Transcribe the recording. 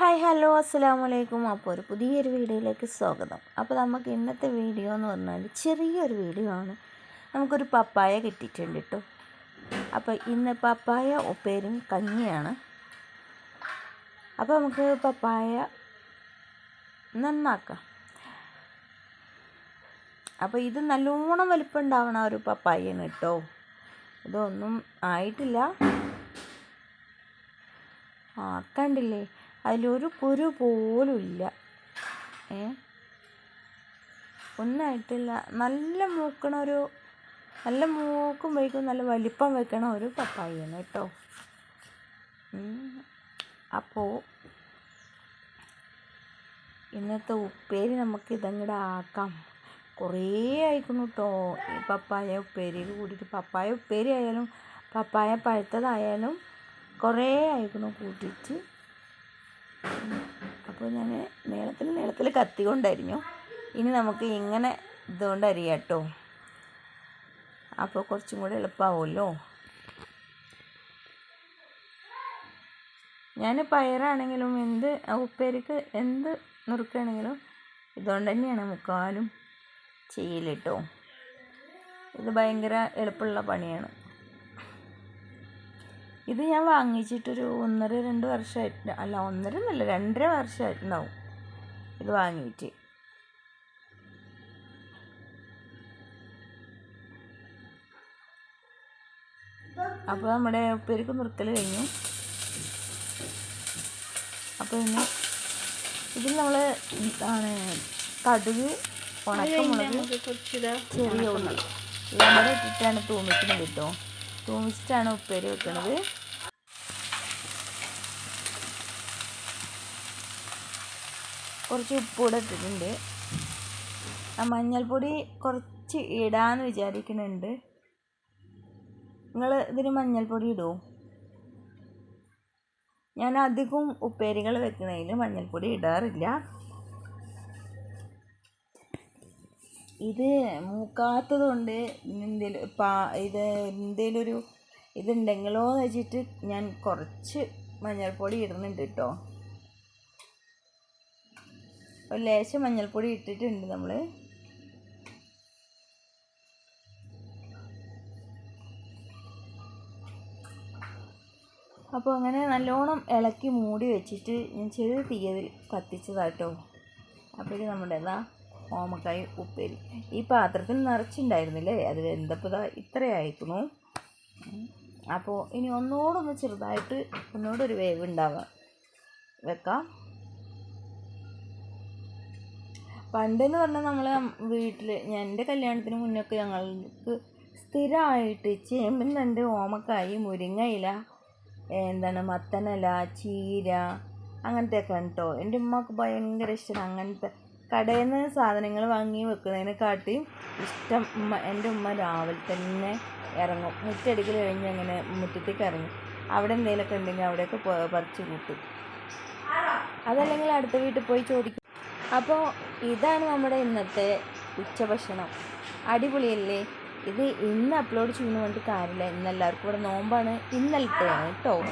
Hi hello അസ്സാം വലൈക്കും അപ്പോൾ ഒരു പുതിയൊരു വീഡിയോയിലേക്ക് സ്വാഗതം. അപ്പോൾ നമുക്ക് ഇന്നത്തെ വീഡിയോ എന്ന് പറഞ്ഞാൽ ചെറിയൊരു വീഡിയോ ആണ്. നമുക്കൊരു പപ്പായ കിട്ടിയിട്ടുണ്ട് കേട്ടോ അപ്പോൾ ഇന്ന് പപ്പായ ഉപ്പേരും കഞ്ഞിയാണ്. അപ്പോൾ നമുക്ക് പപ്പായ നന്നാക്കാം. അപ്പോൾ ഇത് നല്ലോണം വലിപ്പം ഉണ്ടാവണ ഒരു പപ്പായയാണ് കേട്ടോ ഇതൊന്നും ആയിട്ടില്ല. ആ കണ്ടില്ലേ? അതിലൊരു കുരു പോലും ഇല്ല. ഏ? ഒന്നായിട്ടില്ല. നല്ല മൂക്കണ ഒരു നല്ല മൂക്കും വയ്ക്കും നല്ല വലിപ്പം വെക്കണ ഒരു പപ്പായാണ് കേട്ടോ അപ്പോൾ ഇന്നത്തെ ഉപ്പേരി നമുക്ക് ഇതങ്ങടെ ആക്കാം. കുറേ ആയിക്കുന്നു കേട്ടോ ഈ പപ്പായ ഉപ്പേരി കൂട്ടിയിട്ട് പപ്പായ ഉപ്പേരി ആയാലും പപ്പായ പഴുത്തതായാലും കുറേ ആയിക്കുന്നു കൂട്ടിയിട്ട്. അപ്പോൾ ഞാൻ നീളത്തിൽ നീളത്തിൽ കത്തി ഇനി നമുക്ക് ഇങ്ങനെ ഇതുകൊണ്ട് അരിയാം കേട്ടോ അപ്പോൾ കുറച്ചും കൂടെ എളുപ്പമാവുമല്ലോ ഞാൻ പയറാണെങ്കിലും എന്ത് ഉപ്പേരിക്ക് എന്ത് നുറുക്കുകയാണെങ്കിലും ഇതുകൊണ്ട് തന്നെയാണ് മുക്കാലും ചെയ്യലിട്ടോ ഇത് ഭയങ്കര എളുപ്പമുള്ള പണിയാണ്. ഇത് ഞാൻ വാങ്ങിച്ചിട്ടൊരു ഒന്നര രണ്ട് വർഷമായിട്ട് അല്ല ഒന്നര എന്നല്ല രണ്ടര വർഷമായിട്ടുണ്ടാവും ഇത് വാങ്ങിയിട്ട്. അപ്പോൾ നമ്മുടെ ഉപ്പേരിക്ക് നുറുക്കൽ കഴിഞ്ഞു. അപ്പോൾ ഇനി ഇതിൽ നമ്മൾ എന്താണ് കടുക് ഉണക്കമുളക് ചെറിയ ഉള്ളി. എല്ലാം കൂടെ ഇട്ടിട്ടാണ് തൂമിക്കുന്നത് കേട്ടോ. തൂമിച്ചിട്ടാണ് ഉപ്പേരി വെക്കുന്നത് കുറച്ച് ഉപ്പുകൂടെ ഇട്ടിട്ടുണ്ട്. ആ മഞ്ഞൾപ്പൊടി കുറച്ച് ഇടാന്ന് വിചാരിക്കുന്നുണ്ട്. നിങ്ങൾ ഇതിന് മഞ്ഞൾപ്പൊടി ഇടുമോ ഞാൻ അധികം ഉപ്പേരികൾ വെക്കുന്നതിൽ മഞ്ഞൾപ്പൊടി ഇടാറില്ല. ഇത് മൂക്കാത്തത് കൊണ്ട് എന്തേലും പാ ഇത് എന്തെങ്കിലും ഒരു ഇതുണ്ടെങ്കിലോ എന്ന് വെച്ചിട്ട് ഞാൻ കുറച്ച് മഞ്ഞൾപ്പൊടി ഇടുന്നുണ്ട് കേട്ടോ ഒരു ലേശം മഞ്ഞൾപ്പൊടി ഇട്ടിട്ടുണ്ട് നമ്മൾ അപ്പോൾ അങ്ങനെ നല്ലോണം ഇളക്കി മൂടി വെച്ചിട്ട് ഞാൻ ചെറിയ തീയതിൽ കത്തിച്ചതാട്ടോ. അപ്പോൾ ഇത് നമ്മുടെ എന്താ ഓമക്കായ ഉപ്പേരി. ഈ പാത്രത്തിൽ നിറച്ചിട്ടുണ്ടായിരുന്നില്ലേ? അത് വെന്തപ്പോൾ ഇതാ അയക്കുന്നു അപ്പോൾ ഇനി ഒന്നോടൊന്ന് ചെറുതായിട്ട് ഒന്നുകൂടെ ഒരു വേവ് ഉണ്ടാവാം വെക്കാം. പണ്ടെന്ന് പറഞ്ഞാൽ നമ്മൾ വീട്ടിൽ എന്റെ കല്യാണത്തിന് മുന്നൊക്കെ ഞങ്ങൾക്ക് സ്ഥിരമായിട്ട് ചേമ്പിൻ തണ്ട് ഓമക്കായി മുരിങ്ങയില എന്താണ് മത്തനില ചീര അങ്ങനത്തെയൊക്കെ കേട്ടോ എന്റെ ഉമ്മക്ക് ഭയങ്കര ഇഷ്ടമാണ് അങ്ങനത്തെ കടയിൽ നിന്ന് സാധനങ്ങൾ വാങ്ങി വെക്കുന്നതിനെക്കാട്ടിയും ഇഷ്ടം ഉമ്മ എന്റെ ഉമ്മ രാവിലെ തന്നെ ഇറങ്ങും മുറ്റടിക്കൽ കഴിഞ്ഞ് അങ്ങനെ മുറ്റത്തേക്ക് ഇറങ്ങും അവിടെ എന്തെങ്കിലുമൊക്കെ ഉണ്ടെങ്കിൽ അവിടെയൊക്കെ പറിച്ച് കൂട്ടും. അതല്ലെങ്കിൽ അടുത്ത വീട്ടിൽ പോയി ചോദിക്കും. അപ്പോൾ ഇതാണ് നമ്മുടെ ഇന്നത്തെ ഉച്ചഭക്ഷണം. അടിപൊളിയല്ലേ? ഇത് ഇന്ന് അപ്ലോഡ് ചെയ്യുന്ന വേണ്ടി കാര്യമില്ല. ഇന്ന് എല്ലാവർക്കും ഇവിടെ നോമ്പാണ്. ഇന്നലത്തെയാണ് കേട്ടോ